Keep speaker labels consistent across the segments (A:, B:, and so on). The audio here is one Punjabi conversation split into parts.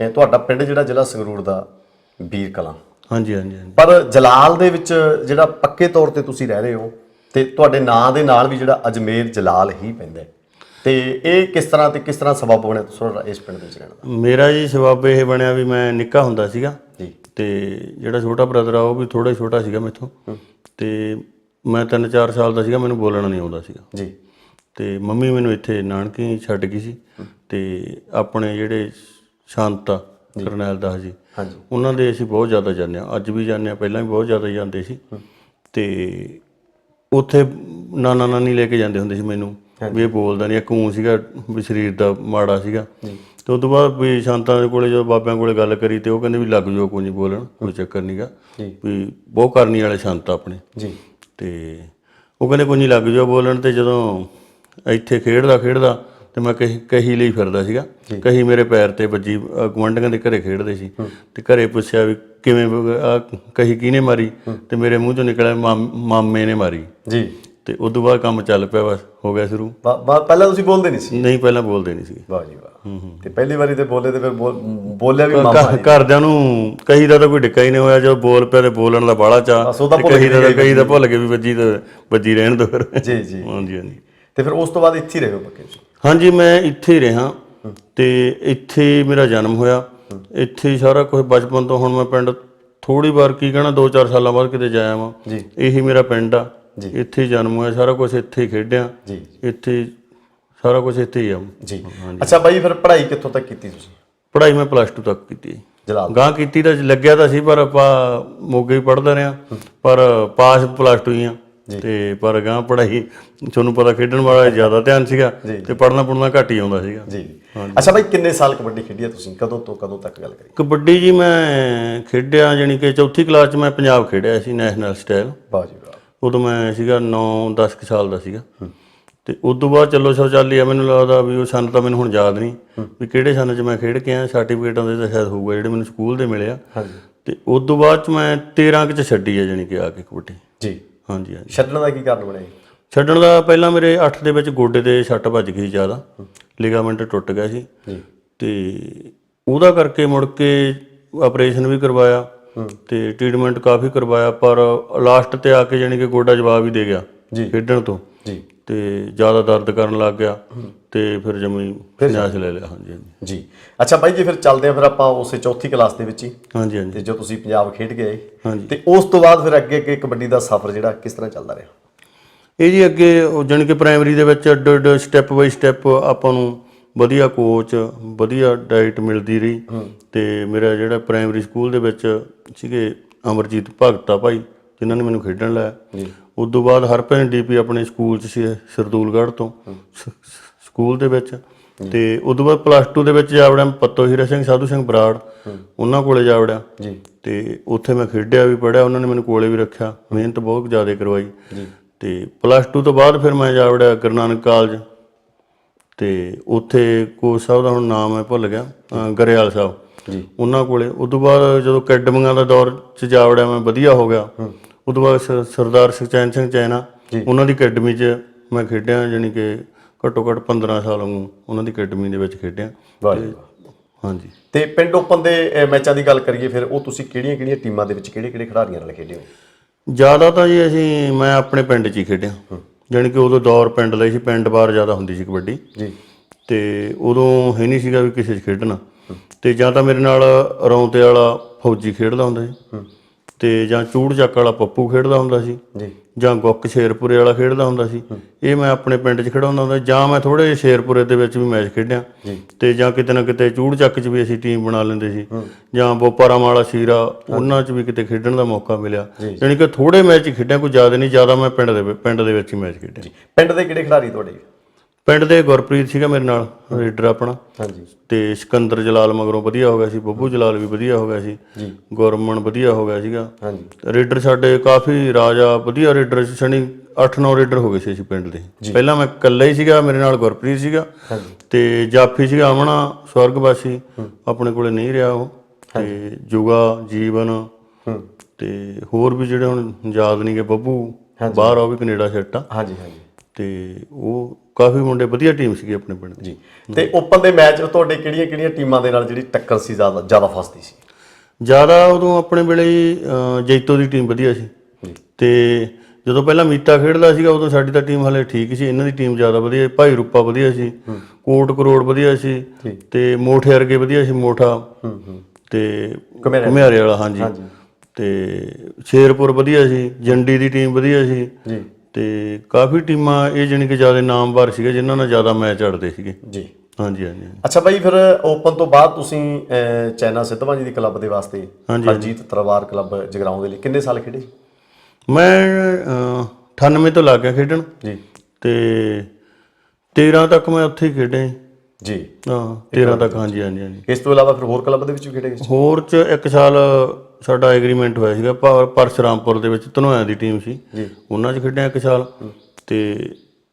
A: ਇਹ ਤੁਹਾਡਾ ਪਿੰਡ ਜਿਹੜਾ ਜ਼ਿਲ੍ਹਾ ਸੰਗਰੂਰ ਦਾ ਵੀਰ ਕਲਾਂ।
B: ਹਾਂਜੀ ਹਾਂਜੀ ਹਾਂਜੀ।
A: ਪਰ ਜਲਾਲ ਦੇ ਵਿੱਚ ਜਿਹੜਾ ਪੱਕੇ ਤੌਰ ਤੇ ਤੁਸੀਂ ਰਹਿ ਰਹੇ ਹੋ ਤੇ ਤੁਹਾਡੇ ਨਾਂ ਦੇ ਨਾਲ ਵੀ ਜਿਹੜਾ ਅਜਮੇਰ ਜਲਾਲ ਹੀ ਪੈਂਦਾ ਹੈ। ਤੇ ਇਹ ਕਿਸ ਤਰ੍ਹਾਂ ਤੇ ਕਿਸ ਤਰ੍ਹਾਂ ਸਬਬ ਬਣਿਆ ਤੁਹਾਡਾ ਇਸ ਪਿੰਡ ਦੇ ਵਿੱਚ ਰਹਿਣ ਦਾ?
B: ਮੇਰਾ ਜੀ ਸਬਬ ਇਹ ਬਣਿਆ ਵੀ ਮੈਂ ਨਿੱਕਾ ਹੁੰਦਾ ਸੀਗਾ
A: ਜੀ।
B: ਤੇ ਜਿਹੜਾ ਛੋਟਾ ਬ੍ਰਦਰ ਆ ਉਹ ਵੀ ਥੋੜਾ ਛੋਟਾ ਸੀਗਾ ਮੇਥੋਂ। ਤੇ ਮੈਂ 3-4 ਸਾਲ ਦਾ ਸੀਗਾ ਮੈਨੂੰ ਬੋਲਣਾ ਨਹੀਂ ਆਉਂਦਾ ਸੀਗਾ।
A: ਜੀ।
B: ਤੇ ਮੰਮੀ ਮੈਨੂੰ ਇੱਥੇ ਨਾਨਕੀ ਛੱਡ ਗਈ ਸੀ ਤੇ ਆਪਣੇ ਜਿਹੜੇ ਸ਼ਾਂਤਾ ਕਰਨੈਲ ਦਾਸ ਜੀ।
A: ਹਾਂਜੀ।
B: ਉਹਨਾਂ ਦੇ ਅਸੀਂ ਬਹੁਤ ਜ਼ਿਆਦਾ ਜਾਂਦੇ ਹਾਂ ਅੱਜ ਵੀ ਜਾਂਦੇ ਹਾਂ ਪਹਿਲਾਂ ਵੀ ਬਹੁਤ ਜ਼ਿਆਦਾ ਜਾਂਦੇ ਸੀ। ਤੇ ਉੱਥੇ ਨਾਨਾ ਨਾਨੀ ਲੈ ਕੇ ਜਾਂਦੇ ਹੁੰਦੇ ਸੀ ਮੈਨੂੰ। ਵੀ ਇਹ ਬੋਲਦਾ ਨਹੀਂ ਕੂੰ ਸੀਗਾ ਵੀ ਸਰੀਰ ਦਾ ਮਾੜਾ ਸੀਗਾ। ਤੇ ਉਸ ਤੋਂ ਬਾਅਦ ਵੀ ਸ਼ਾਂਤਾਂ ਦੇ ਕੋਲੇ ਜਦੋਂ ਬਾਬਿਆਂ ਕੋਲੇ ਗੱਲ ਕਰੀ ਤੇ ਉਹ ਕਹਿੰਦੇ ਵੀ ਲੱਗ ਜਾਓ ਕੋਈ ਨਹੀਂ ਬੋਲਣ ਕੋਈ ਚੱਕਰ ਨਹੀਂਗਾ। ਵੀ ਬਹੁਤ ਕਰਨੀ ਵਾਲੇ ਸ਼ਾਂਤਾ ਆਪਣੇ।
A: ਜੀ।
B: ਤੇ ਉਹ ਕਹਿੰਦੇ ਕੋਈ ਨਹੀਂ ਲੱਗ ਜਾਓ ਬੋਲਣ ਤੇ ਜਦੋਂ ਇੱਥੇ ਖੇਡਦਾ ਖੇਡਦਾ ਤੇ ਮੈਂ ਕਹੀ ਕਹੀ ਲਈ ਫਿਰਦਾ ਸੀਗਾ। ਕਹੀ ਮੇਰੇ ਪੈਰ ਤੇ ਵੱਜੀ ਗੁਆਂਢੀਆਂ ਦੇ ਘਰੇ ਖੇਡਦੇ ਸੀ। ਤੇ ਘਰੇ ਪੁੱਛਿਆ ਵੀ ਕਿਵੇਂ ਕਹੀ ਕਿਹਨੇ ਮਾਰੀ? ਤੇ ਮੇਰੇ ਮੂੰਹ ਚੋਂ ਨਿਕਲਿਆ ਮਾਮ- ਨੇ ਮਾਰੀ।
A: ਜੀ।
B: ਤੇ ਉਦੋਂ ਬਾਅਦ ਕੰਮ ਚੱਲ ਪਿਆ ਬਸ ਹੋ ਗਿਆ ਸ਼ੁਰੂ।
A: ਪਹਿਲਾਂ ਤੁਸੀਂ ਬੋਲਦੇ ਨਹੀਂ ਸੀ?
B: ਨਹੀਂ ਪਹਿਲਾਂ ਬੋਲਦੇ ਨਹੀਂ ਸੀ।
A: ਵਾਹ ਜੀ ਵਾਹ। ਤੇ ਪਹਿਲੀ ਵਾਰੀ ਤੇ ਬੋਲੇ ਤੇ ਫਿਰ ਬੋਲ- ਬੋਲਿਆ ਵੀ ਮਾਮਾ
B: ਘਰ- ਘਰਦਿਆਂ ਨੂੰ ਕਹੀ ਦਾ ਤਾਂ ਕੋਈ ਡਿੱਕਾ ਹੀ ਨਹੀਂ ਹੋਇਆ ਜਦੋਂ ਬੋਲ ਪਿਆ ਤੇ ਬੋਲਣ ਦਾ
A: ਤਾਂ ਭੁੱਲ
B: ਕਹੀ ਦਾ
A: ਗਏ
B: ਕਹੀ ਦਾ ਭੁੱਲ ਕੇ ਵੀ ਵੱਜੀ ਤਾਂ ਵੱਜੀ ਰਹਿਣ ਦੋ ਫਿਰ।
A: ਜੀ ਜੀ।
B: ਹਾਂਜੀ ਹਾਂਜੀ।
A: ਤੇ ਫਿਰ ਉਸ ਤੋਂ ਬਾਅਦ ਇੱਥੇ ਹੀ ਰਹੇ ਹੋ ਪੱਕੇ ਤੁਸੀਂ
B: ਹਾਂਜੀ ਮੈਂ ਇੱਥੇ ਹੀ ਰਿਹਾ ਤੇ ਇੱਥੇ ਹੀ ਮੇਰਾ ਜਨਮ ਹੋਇਆ। ਇੱਥੇ ਹੀ ਸਾਰਾ ਕੁਝ ਬਚਪਨ ਤੋਂ ਹੁਣ ਮੈਂ ਪਿੰਡ ਥੋੜੀ ਵਾਰ ਕੀ ਕਹਿਣਾ 2-4 ਸਾਲਾਂ ਬਾਅਦ ਕਿਤੇ ਜਾਇਆ ਵਾਂ
A: ਜੀ।
B: ਇਹੀ ਮੇਰਾ ਪਿੰਡ ਆ। ਇੱਥੇ ਹੀ ਜਨਮ ਹੋਇਆ ਸਾਰਾ ਕੁਝ ਇੱਥੇ ਹੀ ਖੇਡਿਆ।
A: ਜੀ।
B: ਇੱਥੇ ਸਾਰਾ ਕੁਝ ਇੱਥੇ ਹੀ ਆ।
A: ਜੀ। ਅੱਛਾ ਬਾਈ ਫਿਰ ਪੜ੍ਹਾਈ ਕਿੱਥੋਂ ਤੱਕ ਕੀਤੀ ਤੁਸੀਂ?
B: ਪੜ੍ਹਾਈ ਮੈਂ ਪਲੱਸ 2 ਤੱਕ ਕੀਤੀ।
A: ਜਲਾਲ।
B: ਗਾਂ ਕੀਤੀ ਤਾਂ ਲੱਗਿਆ ਤਾਂ ਸੀ ਪਰ ਆਪਾਂ ਮੋਗੇ ਹੀ ਪੜ੍ਹਦਾ ਰਿਹਾ। ਪਰ ਪਾਸ ਪਲੱਸ 2 ਹੀ ਆ। ਤੇ ਪਰ ਗਾਂ ਪੜ੍ਹਾਈ ਤੁਹਾਨੂੰ ਪਤਾ ਖੇਡਣ ਵਾਲਾ ਜ਼ਿਆਦਾ ਧਿਆਨ ਸੀਗਾ ਤੇ ਪੜ੍ਹਨਾ ਪੜ੍ਹਨਾ ਘੱਟ ਹੀ ਆਉਂਦਾ ਸੀਗਾ।
A: ਜੀ। ਅੱਛਾ ਬਾਈ ਕਿੰਨੇ ਸਾਲ ਕਬੱਡੀ ਖੇਡੀ ਤੁਸੀਂ? ਕਦੋਂ ਤੋਂ ਕਦੋਂ ਤੱਕ ਗੱਲ ਕਰੀ
B: ਕਬੱਡੀ ਜੀ ਮੈਂ ਖੇਡਿਆ ਜਾਣੀ ਕਿ ਚੌਥੀ ਕਲਾਸ 'ਚ ਮੈਂ ਪੰਜਾਬ ਖੇਡਿਆ ਸੀ ਨੈਸ਼ਨਲ ਸਟਾਈਲ।
A: ਵਾਹ ਜੀ ਵਾਹ।
B: ਉਦੋਂ ਮੈਂ ਸੀਗਾ 9-10 ਕੁ ਸਾਲ ਦਾ ਸੀਗਾ। ਤੇ ਉਸ ਤੋਂ ਬਾਅਦ ਚੱਲੋ ਸ਼ੌਚਾਲੀ ਆ ਮੈਨੂੰ ਲੱਗਦਾ ਵੀ ਉਹ ਸਨ ਤਾਂ ਮੈਨੂੰ ਹੁਣ ਯਾਦ ਨਹੀਂ ਵੀ ਕਿਹੜੇ ਸਨ 'ਚ ਮੈਂ ਖੇਡ ਕੇ ਆਇਆ ਸਰਟੀਫਿਕੇਟਾਂ ਦੇ ਤਾਂ ਸ਼ਾਇਦ ਹੋਊਗਾ ਜਿਹੜੇ ਮੈਨੂੰ ਸਕੂਲ ਦੇ ਮਿਲੇ ਆ।
A: ਹਾਂਜੀ।
B: ਤੇ ਉਸ ਤੋਂ ਬਾਅਦ 'ਚ ਮੈਂ 13 ਕੁ 'ਚ ਛੱਡੀ ਆ ਜਾਣੀ ਕਿ ਆ ਕੇ ਕਬੱਡੀ।
A: ਜੀ।
B: ਹਾਂਜੀ ਹਾਂਜੀ।
A: ਛੱਡਣ ਦਾ ਕੀ ਕਾਰਨ ਬਣਿਆ ਜੀ?
B: ਛੱਡਣ ਦਾ ਪਹਿਲਾਂ ਮੇਰੇ 8 ਦੇ ਵਿੱਚ ਗੋਡੇ ਤੇ ਛੱਟ ਵੱਜ ਗਈ ਜ਼ਿਆਦਾ। ਲਿਗਾਮੈਂਟ ਟੁੱਟ ਗਿਆ ਸੀ। ਤੇ ਉਹਦਾ ਕਰਕੇ ਮੁੜ ਕੇ ਆਪਰੇਸ਼ਨ ਵੀ ਕਰਵਾਇਆ ਤੇ ਟ੍ਰੀਟਮੈਂਟ ਕਾਫੀ ਕਰਵਾਇਆ ਪਰ ਲਾਸਟ ਤੇ ਆ ਕੇ ਜਾਣੀ ਕਿ ਗੋਡਾ ਜਵਾਬ ਹੀ ਦੇ ਗਿਆ
A: ਜੀ।
B: ਖੇਡਣ ਤੋਂ।
A: ਜੀ।
B: ਤੇ ਜ਼ਿਆਦਾ ਦਰਦ ਕਰਨ ਲੱਗ ਗਿਆ ਤੇ ਫਿਰ ਜਮੀ ਨਿਆਸ ਲੈ ਲਿਆ ਹਾਂਜੀ ਹਾਂਜੀ।
A: ਜੀ। ਅੱਛਾ ਬਾਈ ਜੀ ਫਿਰ ਚੱਲਦੇ ਆ ਫਿਰ ਆਪਾਂ ਉਸੇ ਚੌਥੀ ਕਲਾਸ ਦੇ ਵਿੱਚ ਹੀ।
B: ਹਾਂਜੀ ਹਾਂਜੀ।
A: ਤੇ ਜੋ ਤੁਸੀਂ ਪੰਜਾਬ ਖੇਡ ਆਏ
B: ਹਾਂਜੀ।
A: ਤੇ ਉਸ ਤੋਂ ਬਾਅਦ ਫਿਰ ਅੱਗੇ ਅੱਗੇ ਕਬੱਡੀ ਦਾ ਸਫ਼ਰ ਜਿਹੜਾ ਕਿਸ ਤਰ੍ਹਾਂ ਚੱਲਦਾ ਰਿਹਾ?
B: ਇਹ ਜੀ ਅੱਗੇ ਉਹ ਜਾਣੀ ਕਿ ਪ੍ਰਾਇਮਰੀ ਦੇ ਵਿੱਚ ਅੱਡ ਅੱਡ ਸਟੈਪ ਬਾਈ ਸਟੈਪ ਆਪਾਂ ਨੂੰ ਵਧੀਆ ਕੋਚ ਵਧੀਆ ਡਾਈਟ ਮਿਲਦੀ ਰਹੀ। ਤੇ ਮੇਰਾ ਜਿਹੜਾ ਪ੍ਰਾਇਮਰੀ ਸਕੂਲ ਦੇ ਵਿੱਚ ਸੀਗੇ ਅਮਰਜੀਤ ਭਗਤਾ ਭਾਈ ਜਿਨ੍ਹਾਂ ਨੇ ਮੈਨੂੰ ਖੇਡਣ ਲਾਇਆ। ਉਸ ਤੋਂ ਬਾਅਦ ਹਰਪ੍ਰੀਤ ਡੀਪੀ ਆਪਣੇ ਸਕੂਲ ਚ ਸੀ ਸਰਦੂਲਗੜ੍ਹ ਤੋਂ। ਸਕੂਲ ਦੇ ਵਿੱਚ। ਤੇ ਉਸ ਤੋਂ ਬਾਅਦ ਪਲੱਸ 2 ਦੇ ਵਿੱਚ ਜਾ ਵੜਿਆ ਪੱਤੋ ਹੀਰਾ ਸਿੰਘ ਸਾਧੂ ਸਿੰਘ ਬਰਾੜ। ਉਹਨਾਂ ਕੋਲੇ ਜਾ ਵੜਿਆ।
A: ਜੀ।
B: ਤੇ ਉੱਥੇ ਮੈਂ ਖੇਡਿਆ ਵੀ ਪੜਿਆ ਉਹਨਾਂ ਨੇ ਮੈਨੂੰ ਕੋਲੇ ਵੀ ਰੱਖਿਆ। ਮਿਹਨਤ ਬਹੁਤ ਜ਼ਿਆਦਾ ਕਰਵਾਈ। ਤੇ ਪਲੱਸ 2 ਤੋਂ ਬਾਅਦ ਫਿਰ ਮੈਂ ਜਾ ਵੜਿਆ ਗੁਰੂ ਨਾਨਕ ਕਾਲਜ। ਤੇ ਉੱਥੇ ਕੋਚ ਸਾਹਿਬ ਦਾ ਹੁਣ ਨਾਮ ਹੈ ਭੁੱਲ ਗਿਆ ਗਰੇਵਾਲ ਸਾਹਿਬ।
A: ਜੀ।
B: ਉਹਨਾਂ ਕੋਲੇ। ਉਸ ਤੋਂ ਬਾਅਦ ਜਦੋਂ ਅਕੈਡਮੀਆਂ ਦਾ ਦੌਰ ਚ ਜਾ ਵੜਿਆ ਮੈਂ ਵਧੀਆ ਹੋ ਗਿਆ। ਉਸ ਤੋਂ ਬਾਅਦ ਸ- ਸਰਦਾਰ ਸੁਖਚੈਨ ਸਿੰਘ ਚੈਨਾ ਉਹਨਾਂ ਦੀ ਅਕੈਡਮੀ 'ਚ ਮੈਂ ਖੇਡਿਆ ਜਾਣੀ ਕਿ ਘੱਟੋ ਘੱਟ 15 ਸਾਲ ਨੂੰ ਉਹਨਾਂ ਦੀ ਅਕੈਡਮੀ ਦੇ ਵਿੱਚ ਖੇਡਿਆ।
A: ਵਾਹ ਜੀ ਵਾਹ।
B: ਹਾਂਜੀ।
A: ਤੇ ਪਿੰਡ ਓਪਨ ਦੇ ਅਹ, ਮੈਚਾਂ ਦੀ ਗੱਲ ਕਰੀਏ ਫਿਰ ਉਹ ਤੁਸੀਂ ਕਿਹੜੀਆਂ ਕਿਹੜੀਆਂ ਟੀਮਾਂ ਦੇ ਵਿੱਚ ਕਿਹੜੇ ਕਿਹੜੇ ਖਿਡਾਰੀਆਂ ਨਾਲ ਖੇਡੇ ਹੋ?
B: ਜ਼ਿਆਦਾ ਤਾਂ ਜੀ ਅਸੀਂ ਮੈਂ ਆਪਣੇ ਪਿੰਡ 'ਚ ਹੀ ਖੇਡਿਆ। ਜਾਣੀ ਕਿ ਉਦੋਂ ਦੌਰ ਪਿੰਡ ਹੀ ਸੀ ਪਿੰਡ ਬਾਰ ਜ਼ਿਆਦਾ ਹੁੰਦੀ ਸੀ ਕਬੱਡੀ।
A: ਜੀ।
B: ਤੇ ਉਦੋਂ ਹੈ ਨਹੀਂ ਸੀਗਾ ਵੀ ਕਿਸੇ 'ਚ ਖੇਡਣਾ। ਤੇ ਜਾਂ ਤਾਂ ਮੇਰੇ ਨਾਲ ਰੌਂਤੇ ਵਾਲਾ ਫੌਜੀ ਖੇਡਦਾ ਹੁੰਦਾ ਸੀ। ਤੇ ਜਾਂ ਚੂੜ ਚੱਕ ਵਾਲਾ ਪੱਪੂ ਖੇਡਦਾ ਹੁੰਦਾ ਸੀ
A: ਜੀ।
B: ਜਾਂ ਗੁੱਕ ਸ਼ੇਰਪੁਰੇ ਵਾਲਾ ਖੇਡਦਾ ਹੁੰਦਾ ਸੀ। ਇਹ ਮੈਂ ਆਪਣੇ ਪਿੰਡ 'ਚ ਖੇਡਾਉਂਦਾ ਹੁੰਦਾ। ਜਾਂ ਮੈਂ ਥੋੜੇ ਸ਼ੇਰਪੁਰੇ ਦੇ ਵਿੱਚ ਵੀ ਮੈਚ ਖੇਡਿਆ। ਤੇ ਜਾਂ ਕਿਤੇ ਨਾ ਕਿਤੇ ਚੂੜ ਚੱਕ 'ਚ ਵੀ ਅਸੀਂ ਟੀਮ ਬਣਾ ਲੈਂਦੇ ਸੀ। ਜਾਂ ਬੋਪਾਰਾਮ ਵਾਲਾ ਸ਼ੀਰਾ ਉਹਨਾਂ 'ਚ ਵੀ ਕਿਤੇ ਖੇਡਣ ਦਾ ਮੌਕਾ ਮਿਲਿਆ। ਯਾਨੀ ਕਿ ਥੋੜੇ ਮੈਚ ਖੇਡਿਆ ਕੋਈ ਜ਼ਿਆਦਾ ਨਹੀਂ ਜ਼ਿਆਦਾ ਮੈਂ ਪਿੰਡ ਦੇ ਪਿੰਡ ਦੇ ਵਿੱਚ ਹੀ ਮੈਚ ਖੇਡਿਆ।
A: ਪਿੰਡ ਦੇ ਕਿਹੜੇ ਖਿਡਾਰੀ ਤੁਹਾਡੇ?
B: ਪਿੰਡ ਦੇ ਗੁਰਪ੍ਰੀਤ ਸੀਗਾ ਮੇਰੇ ਨਾਲ ਰੀਡਰ ਆਪਣਾ।
A: ਹਾਂਜੀ।
B: ਤੇ ਸਿਕੰਦਰ ਜਲਾਲ ਮਗਰੋਂ ਵਧੀਆ ਹੋ ਗਿਆ ਸੀ ਬੱਬੂ ਜਲਾਲ ਵੀ ਵਧੀਆ ਹੋ ਗਿਆ ਸੀ।
A: ਜੀ।
B: ਗੁਰਮਨ ਵਧੀਆ ਹੋ ਗਿਆ ਸੀਗਾ।
A: ਹਾਂਜੀ।
B: ਰੇਡਰ ਸਾਡੇ ਕਾਫੀ ਰਾਜਾ ਵਧੀਆ ਰੇਡਰ ਸੀ ਸਣੀ 8-9 ਰੇਡਰ ਹੋ ਗਏ ਸੀ ਅਸੀਂ ਪਿੰਡ ਦੇ। ਪਹਿਲਾਂ ਮੈਂ ਇਕੱਲਾ ਹੀ ਸੀਗਾ ਮੇਰੇ ਨਾਲ ਗੁਰਪ੍ਰੀਤ ਸੀਗਾ। ਤੇ ਜਾਫੀ ਸੀਗਾ ਅਮਣਾ ਸਵਰਗਵਾਸੀ ਆਪਣੇ ਕੋਲੇ ਨਹੀਂ ਰਿਹਾ ਉਹ। ਤੇ ਜੁਗਾ ਜੀਵਨ ਤੇ ਹੋਰ ਵੀ ਜਿਹੜੇ ਹੁਣ ਯਾਦ ਨਹੀਂਗੇ ਬੱਬੂ ਬਾਹਰ ਆ ਉਹ ਵੀ ਕੈਨੇਡਾ ਸੈੱਟ ਆ।
A: ਹਾਂਜੀ ਹਾਂਜੀ।
B: ਤੇ ਉਹ ਕਾਫੀ ਮੁੰਡੇ ਵਧੀਆ ਟੀਮ ਸੀਗੀ ਆਪਣੇ ਪਿੰਡ ਦੀ।
A: ਜੀ। ਤੇ ਓਪਨ ਦੇ ਮੈਚ ਤੁਹਾਡੇ ਕਿਹੜੀਆਂ ਕਿਹੜੀਆਂ ਟੀਮਾਂ ਦੇ ਨਾਲ ਜਿਹੜੀ ਟੱਕਰ ਸੀ ਜ਼ਿਆਦਾ ਜ਼ਿਆਦਾ ਫਸਦੀ ਸੀ?
B: ਜ਼ਿਆਦਾ ਉਦੋਂ ਆਪਣੇ ਵੇਲੇ ਜੈਤੋ ਦੀ ਟੀਮ ਵਧੀਆ ਸੀ। ਤੇ ਜਦੋਂ ਪਹਿਲਾਂ ਮੀਤਾ ਖੇਡਦਾ ਸੀਗਾ ਉਦੋਂ ਸਾਡੀ ਤਾਂ ਟੀਮ ਹਲੇ ਠੀਕ ਸੀ। ਇਹਨਾਂ ਦੀ ਟੀਮ ਜ਼ਿਆਦਾ ਵਧੀਆ ਸੀ। ਭਾਈ ਰੂਪਾ ਵਧੀਆ ਸੀ। ਕੋਟ ਕਰੋੜ ਵਧੀਆ ਸੀ। ਤੇ ਮੋਠੇ ਵਰਗੇ ਵਧੀਆ ਸੀ ਮੋਠਾ। ਤੇ
A: ਘੁਮਿਆਰੇ।
B: ਵਾਲਾ। ਹਾਂਜੀ। ਤੇ ਸ਼ੇਰਪੁਰ ਵਧੀਆ ਸੀ। ਜੰਡੀ ਦੀ ਟੀਮ ਵਧੀਆ ਸੀ। ਤੇ ਕਾਫੀ ਟੀਮਾਂ ਇਹ ਜਾਣੀ ਕਿ ਜ਼ਿਆਦਾ ਨਾਮਵਰ ਸੀਗੇ ਜਿਨ੍ਹਾਂ ਨਾਲ ਜ਼ਿਆਦਾ ਮੈਚ ਅੜਦੇ ਸੀਗੇ।
A: ਜੀ।
B: ਹਾਂਜੀ ਹਾਂਜੀ
A: ਅੱਛਾ ਬਾਈ ਫਿਰ ਓਪਨ ਤੋਂ ਬਾਅਦ ਤੁਸੀਂ ਚੈਨਾ ਸਿੱਧਵਾਂ ਜੀ ਦੀ ਕਲੱਬ ਦੇ ਵਾਸਤੇ। ਹਰਜੀਤ ਤਲਵਾਰ ਕਲੱਬ ਜਗਰਾਉਂ ਦੇ ਲਈ ਕਿੰਨੇ ਸਾਲ ਖੇਡੇ?
B: ਮੈਂ ਅਹ, 98 ਤੋਂ ਲੱਗ ਗਿਆ ਖੇਡਣ।
A: ਜੀ।
B: ਤੇ 13 ਤੱਕ ਮੈਂ ਉੱਥੇ ਹੀ ਖੇਡਿਆ ਜੀ।
A: ਜੀ
B: ਹਾਂ 13 ਤੱਕ ਹਾਂਜੀ ਹਾਂਜੀ ਹਾਂਜੀ।
A: ਇਸ ਤੋਂ ਇਲਾਵਾ ਫਿਰ ਹੋਰ ਕਲੱਬ ਦੇ ਵਿੱਚ ਵੀ ਖੇਡੇ
B: ਹੋਰ ਚ ਇੱਕ ਸਾਲ ਸਾਡਾ ਐਗਰੀਮੈਂਟ ਹੋਇਆ ਸੀਗਾ ਪਰ- ਪਰਸ਼ਰਾਮਪੁਰ ਦੇ ਵਿੱਚ ਧਨੋਇਆ ਦੀ ਟੀਮ ਸੀ।
A: ਜੀ।
B: ਉਹਨਾਂ 'ਚ ਖੇਡਿਆ ਇੱਕ ਸਾਲ। ਤੇ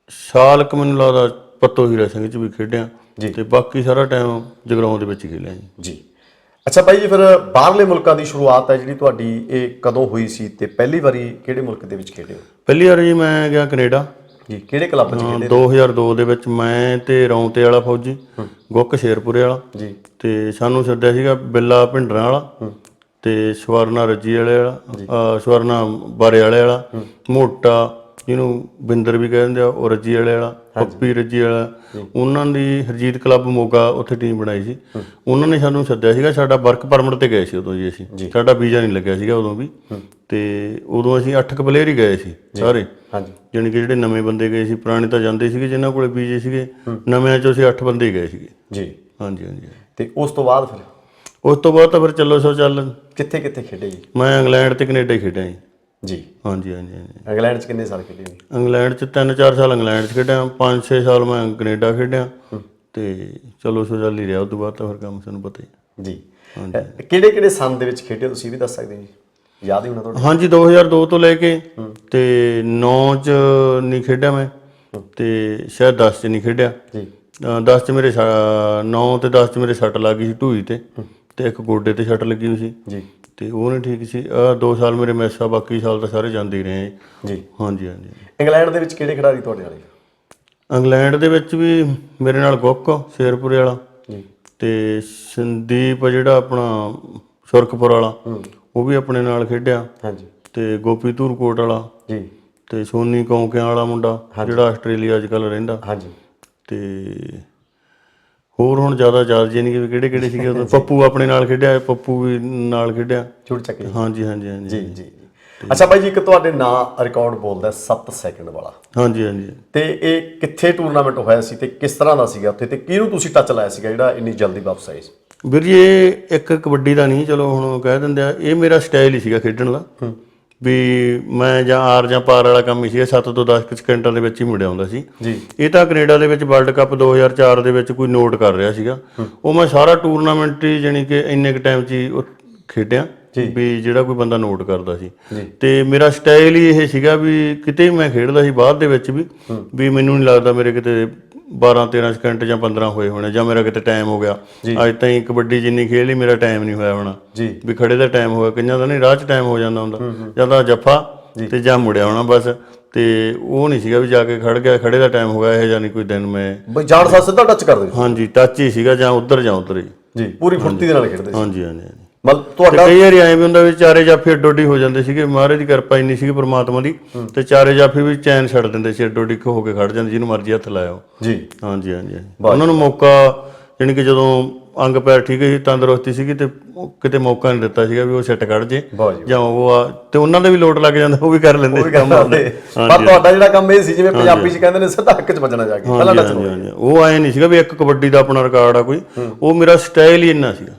B: ਸਾਲ ਕੁ ਮੈਨੂੰ ਲੱਗਦਾ ਪੱਤੋ ਹੀਰਾ ਸਿੰਘ 'ਚ ਵੀ ਖੇਡਿਆ।
A: ਜੀ।
B: ਤੇ ਬਾਕੀ ਸਾਰਾ ਟਾਈਮ ਜਗਰਾਉਂ ਦੇ ਵਿੱਚ ਹੀ ਖੇਲਿਆ ਜੀ।
A: ਜੀ। ਅੱਛਾ ਬਾਈ ਜੀ ਫਿਰ ਬਾਹਰਲੇ ਮੁਲਕਾਂ ਦੀ ਸ਼ੁਰੂਆਤ ਹੈ ਜਿਹੜੀ ਤੁਹਾਡੀ ਇਹ ਕਦੋਂ ਹੋਈ ਸੀ ਤੇ ਪਹਿਲੀ ਵਾਰੀ ਕਿਹੜੇ ਮੁਲਕ ਦੇ ਵਿੱਚ ਖੇਡੇ ਹੋ?
B: ਪਹਿਲੀ ਵਾਰ ਜੀ ਮੈਂ ਗਿਆ ਕੈਨੇਡਾ।
A: ਜੀ ਕਿਹੜੇ ਕਲੱਬ 'ਚ ਖੇਡੇ?
B: 2002 ਦੇ ਵਿੱਚ ਮੈਂ ਤੇ ਰੌਂਤੇ ਵਾਲਾ ਫੌਜੀ ਗੁੱਕ ਸ਼ੇਰਪੁਰੇ ਵਾਲਾ।
A: ਜੀ।
B: ਤੇ ਸਾਨੂੰ ਸੱਦਿਆ ਸੀਗਾ ਬਿੱਲਾ ਭਿੰਡਰਾਂ ਵਾਲਾ। ਤੇ ਸਵਰਨਾ ਰੱਜੀ ਵਾਲੇ ਵਾਲਾ ਸਵਰਨਾ ਬਾਰੇ ਵਾਲੇ ਵਾਲਾ ਮੋਟਾ ਜਿਹਨੂੰ ਬਿੰਦਰ ਵੀ ਕਹਿੰਦੇ ਆ ਉਹ ਰੱਜੀ ਵਾਲੇ ਵਾਲਾ ਪੱਪੀ ਰੱਜੀ ਵਾਲਾ। ਉਹਨਾਂ ਦੀ ਹਰਜੀਤ ਕਲੱਬ ਮੋਗਾ ਉੱਥੇ ਟੀਮ ਬਣਾਈ ਸੀ। ਉਹਨਾਂ ਨੇ ਸਾਨੂੰ ਸੱਦਿਆ ਸੀਗਾ ਸਾਡਾ ਵਰਕ ਪਰਮਿਟ ਤੇ ਗਏ ਸੀ ਉਦੋਂ ਜੀ ਅਸੀਂ। ਸਾਡਾ ਵੀਜ਼ਾ ਨਹੀਂ ਲੱਗਿਆ ਸੀਗਾ ਉਦੋਂ ਵੀ। ਤੇ ਉਦੋਂ ਅਸੀਂ 8 ਕੁ ਪਲੇਅਰ ਹੀ ਗਏ ਸੀ ਸਾਰੇ।
A: ਹਾਂਜੀ।
B: ਜਾਣੀ ਕਿ ਜਿਹੜੇ ਨਵੇਂ ਬੰਦੇ ਗਏ ਸੀ ਪੁਰਾਣੇ ਤਾਂ ਜਾਂਦੇ ਸੀਗੇ ਜਿਨ੍ਹਾਂ ਕੋਲੇ ਵੀਜ਼ੇ ਸੀਗੇ। ਨਵਿਆਂ ਚੋਂ ਅਸੀਂ 8 ਬੰਦੇ ਹੀ ਗਏ ਸੀਗੇ।
A: ਜੀ।
B: ਹਾਂਜੀ ਹਾਂਜੀ।
A: ਤੇ ਉਸ ਤੋਂ ਬਾਅਦ ਫਿਰ?
B: ਉਸ ਤੋਂ ਬਾਅਦ ਤਾਂ ਫਿਰ ਚੱਲੋ ਸੋ ਚੱਲ।
A: ਕਿੱਥੇ ਕਿੱਥੇ ਖੇਡੇ ਜੀ?
B: ਮੈਂ ਇੰਗਲੈਂਡ ਤੇ ਕੈਨੇਡਾ ਖੇਡਿਆ ਜੀ।
A: ਜੀ।
B: ਹਾਂਜੀ ਹਾਂਜੀ ਹਾਂਜੀ।
A: ਇੰਗਲੈਂਡ 'ਚ ਕਿੰਨੇ ਸਾਲ ਖੇਡੇ ਜੀ?
B: ਇੰਗਲੈਂਡ ਚ 3-4 ਸਾਲ ਇੰਗਲੈਂਡ ਚ ਖੇਡਿਆ 5-6 ਸਾਲ ਮੈਂ ਕੈਨੇਡਾ ਖੇਡਿਆ। ਤੇ ਚਲੋ ਸੋ ਚੱਲ ਹੀ ਰਿਹਾ ਉਸ ਤੋਂ ਬਾਅਦ ਤਾਂ ਫਿਰ ਕੰਮ ਸਾਨੂੰ ਪਤਾ ਹੀ।
A: ਜੀ। ਕਿਹੜੇ ਕਿਹੜੇ ਸੰਨ ਦੇ ਵਿੱਚ ਖੇਡੇ ਤੁਸੀਂ ਵੀ ਦੱਸ ਸਕਦੇ ਜੀ? ਯਾਦ ਹੀ ਹੋਣਾ ਤੁਹਾਨੂੰ
B: ਹਾਂਜੀ 2002 ਤੋਂ ਲੈ ਕੇ ਤੇ 9 ਚ ਨਹੀਂ ਖੇਡਿਆ ਮੈਂ ਤੇ ਸ਼ਾਇਦ 10 ਚ ਨਹੀਂ ਖੇਡਿਆ।
A: ਜੀ।
B: 10 ਚ ਮੇਰੇ 9 ਤੇ 10 ਚ ਮੇਰੇ ਸੱਟ ਲੱਗ ਗਈ ਸੀ ਢੂਈ ਤੇ। ਤੇ ਇੱਕ ਗੋਡੇ ਤੇ ਸੱਟ ਲੱਗੀ ਹੋਈ ਸੀ।
A: ਜੀ।
B: ਤੇ ਉਹ ਨਹੀਂ ਠੀਕ ਸੀ। ਆ 2 ਸਾਲ ਮੇਰੇ ਮਿਸ ਆ ਬਾਕੀ ਸਾਲ ਤਾਂ ਸਾਰੇ ਜਾਂਦੇ ਹੀ ਰਹੇ।
A: ਜੀ।
B: ਹਾਂਜੀ ਹਾਂਜੀ।
A: ਇੰਗਲੈਂਡ ਦੇ ਵਿੱਚ ਕਿਹੜੇ ਖਿਡਾਰੀ ਤੁਹਾਡੇ ਵਾਲੇ?
B: ਇੰਗਲੈਂਡ ਦੇ ਵਿੱਚ ਵੀ ਮੇਰੇ ਨਾਲ ਗੁੱਕ ਸ਼ੇਰਪੁਰੇ ਵਾਲਾ
A: ਜੀ।
B: ਤੇ ਸੰਦੀਪ ਜਿਹੜਾ ਆਪਣਾ ਸੁਰਖਪੁਰ ਵਾਲਾ ਉਹ ਵੀ ਆਪਣੇ ਨਾਲ ਖੇਡਿਆ।
A: ਹਾਂਜੀ।
B: ਤੇ ਗੋਪੀ ਧੂਰਕੋਟ ਵਾਲਾ
A: ਜੀ।
B: ਤੇ ਸੋਨੀ ਕੌਂਕਿਆਂ ਵਾਲਾ ਮੁੰਡਾ ਜਿਹੜਾ ਆਸਟ੍ਰੇਲੀਆ ਅੱਜ ਕੱਲ ਰਹਿੰਦਾ।
A: ਹਾਂਜੀ।
B: ਤੇ ਹੋਰ ਹੁਣ ਜ਼ਿਆਦਾ ਯਾਦ ਜੇ ਨਹੀਂ ਕਿ ਕਿਹੜੇ ਕਿਹੜੇ ਸੀਗੇ ਉਦੋਂ ਪੱਪੂ ਆਪਣੇ ਨਾਲ ਖੇਡਿਆ ਪੱਪੂ ਵੀ ਨਾਲ ਖੇਡਿਆ।
A: ਛੁੱਟ ਚੱਕੇ
B: ਹਾਂਜੀ ਹਾਂਜੀ ਹਾਂਜੀ।
A: ਜੀ ਜੀ ਅੱਛਾ ਬਾਈ ਜੀ ਇੱਕ ਤੁਹਾਡੇ ਨਾਂ ਰਿਕਾਰਡ ਬੋਲਦਾ 7 ਸੈਕਿੰਡ ਵਾਲਾ।
B: ਹਾਂਜੀ ਹਾਂਜੀ।
A: ਤੇ ਇਹ ਕਿੱਥੇ ਟੂਰਨਾਮੈਂਟ ਹੋਇਆ ਸੀ ਤੇ ਕਿਸ ਤਰ੍ਹਾਂ ਦਾ ਸੀਗਾ ਉੱਥੇ ਤੇ ਕਿਹਨੂੰ ਤੁਸੀਂ ਟੱਚ ਲਾਇਆ ਸੀਗਾ ਜਿਹੜਾ ਇੰਨੀ ਜਲਦੀ ਵਾਪਸ ਆਏ ਸੀ?
B: ਵੀਰ ਜੀ ਇਹ ਇੱਕ ਕਬੱਡੀ ਦਾ ਨਹੀਂ ਚਲੋ ਹੁਣ ਕਹਿ ਦਿੰਦੇ ਆ ਇਹ ਮੇਰਾ ਸਟਾਈਲ ਹੀ ਸੀਗਾ ਖੇਡਣ ਦਾ। ਵੀ ਮੈਂ ਜਾਂ ਆਰ ਜਾਂ ਪਾਰ ਵਾਲਾ ਕੰਮ ਹੀ ਸੀਗਾ 7 ਤੋਂ 10 ਕੁ ਸਕਿੰਟਾਂ ਦੇ ਵਿੱਚ ਹੀ ਮੁੜਿਆ ਆਉਂਦਾ ਸੀ।
A: ਜੀ।
B: ਇਹ ਤਾਂ ਕੈਨੇਡਾ ਦੇ ਵਿੱਚ ਵਰਲਡ ਕੱਪ 2004 ਦੇ ਵਿੱਚ ਕੋਈ ਨੋਟ ਕਰ ਰਿਹਾ ਸੀਗਾ। ਉਹ ਮੈਂ ਸਾਰਾ ਟੂਰਨਾਮੈਂਟ ਹੀ ਜਾਣੀ ਕਿ ਇੰਨੇ ਕ ਟਾਈਮ 'ਚ ਹੀ ਉਹ ਖੇਡਿਆ ਵੀ ਜਿਹੜਾ ਕੋਈ ਬੰਦਾ ਨੋਟ ਕਰਦਾ ਸੀ। ਤੇ ਮੇਰਾ ਸਟਾਈਲ ਹੀ ਇਹ ਸੀਗਾ ਵੀ ਕਿਤੇ ਮੈਂ ਖੇਡਦਾ ਸੀ ਬਾਅਦ ਦੇ ਵਿੱਚ ਵੀ ਵੀ ਮੈਨੂੰ ਨਹੀਂ ਲੱਗਦਾ ਮੇਰੇ ਕਿਤੇ 12 13 ਸਕਿੰਟ ਜਾਂ 15 ਹੋਏ ਹੋਣੇ ਜਾਂ ਮੇਰਾ ਕਿਤੇ ਟਾਈਮ ਹੋ ਗਿਆ। ਅੱਜ ਤਾਈਂ ਕਬੱਡੀ ਜਿੰਨੀ ਖੇਡ ਲਈ ਮੇਰਾ ਟਾਈਮ ਨਹੀਂ ਹੋਇਆ ਹੋਣਾ। ਵੀ ਖੜੇ ਦਾ ਟਾਈਮ ਹੋਇਆ ਕਈਆਂ ਦਾ ਨਹੀਂ ਰਾਹ 'ਚ ਟਾਈਮ ਹੋ ਜਾਂਦਾ ਹੁੰਦਾ। ਜਾਂ ਤਾਂ ਜੱਫਾ ਤੇ ਜਾਂ ਮੁੜਿਆ ਹੋਣਾ ਬਸ। ਤੇ ਉਹ ਨਹੀਂ ਸੀਗਾ ਵੀ ਜਾ ਕੇ ਖੜ ਗਿਆ ਖੜੇ ਦਾ ਟਾਈਮ ਹੋ ਗਿਆ ਇਹ ਜਾਂ ਨਹੀਂ ਕੋਈ ਦਿਨ ਮੈਂ
A: ਬਈ ਜਾਣ ਸਾਰ ਸਿੱਧਾ ਟੱਚ ਕਰਦੇ
B: ਹਾਂਜੀ ਟੱਚ ਹੀ ਸੀਗਾ ਜਾਂ ਉੱਧਰ ਜਾਂ ਉੱਧਰ ਹੀ।
A: ਜੀ ਪੂਰੀ ਫੁਰਤੀ ਦੇ ਨਾਲ ਖੇਡਦੇ ਸੀ।
B: ਹਾਂਜੀ ਹਾਂਜੀ।
A: ਮਤਲਬ ਤੁਹਾਡਾ
B: ਕਈ ਵਾਰੀ ਐਂ ਵੀ ਹੁੰਦਾ ਵੀ ਚਾਰੇ ਜਾਫੀ ਅੱਡੋ ਅੱਡੀ ਹੋ ਜਾਂਦੇ ਸੀਗੇ ਮਹਾਰਾਜ ਦੀ ਕਿਰਪਾ ਇੰਨੀ ਸੀਗੀ ਪ੍ਰਮਾਤਮਾ ਦੀ ਤੇ ਚਾਰੇ ਜਾਫੀ ਵੀ ਚੈਨ ਛੱਡ ਦਿੰਦੇ ਸੀ ਅੱਡੋ ਅੱਡੀ ਹੋ ਕੇ ਖੜ ਜਾਂਦੇ ਜਿਹਨੂੰ ਮਰਜ਼ੀ ਹੱਥ ਲਾਇਓ।
A: ਜੀ।
B: ਹਾਂਜੀ ਹਾਂਜੀ। ਉਹਨਾਂ ਨੂੰ ਮੌਕਾ ਜਾਣੀ ਕਿ ਜਦੋਂ ਅੰਗ ਪੈਰ ਠੀਕ ਸੀ ਤੰਦਰੁਸਤੀ ਸੀਗੀ ਤੇ ਕਿਤੇ ਮੌਕਾ ਨਹੀਂ ਦਿੱਤਾ ਸੀਗਾ ਵੀ ਉਹ ਸਿੱਟ ਕੱਢ ਜੇ
A: ਜੀ
B: ਉਹ ਆ ਤੇ ਉਹਨਾਂ ਦੇ ਵੀ ਲੋਟ ਲੱਗ ਜਾਂਦਾ ਉਹ ਵੀ ਕਰ ਲੈਂਦੇ ਸੀ ਕੰਮ
A: ਪਰ ਤੁਹਾਡਾ ਜਿਹੜਾ ਕੰਮ ਇਹ ਸੀ ਜਿਵੇਂ ਪੰਜਾਬੀ ਚ ਕਹਿੰਦੇ ਨੇ ਸਿੱਧਾ ਹੱਕ ਚ ਵੱਜਣਾ ਜਾ ਕੇ ਪਹਿਲਾਂ ਟੱਚ।
B: ਉਹ ਆਏ ਨਹੀਂ ਸੀਗਾ ਵੀ ਇੱਕ ਕਬੱਡੀ ਦਾ ਆਪਣਾ ਰਿਕਾਰਡ ਆ ਕੋਈ। ਉਹ ਮੇਰਾ ਸਟਾਈਲ ਹੀ ਇੰਨਾ ਸੀਗਾ।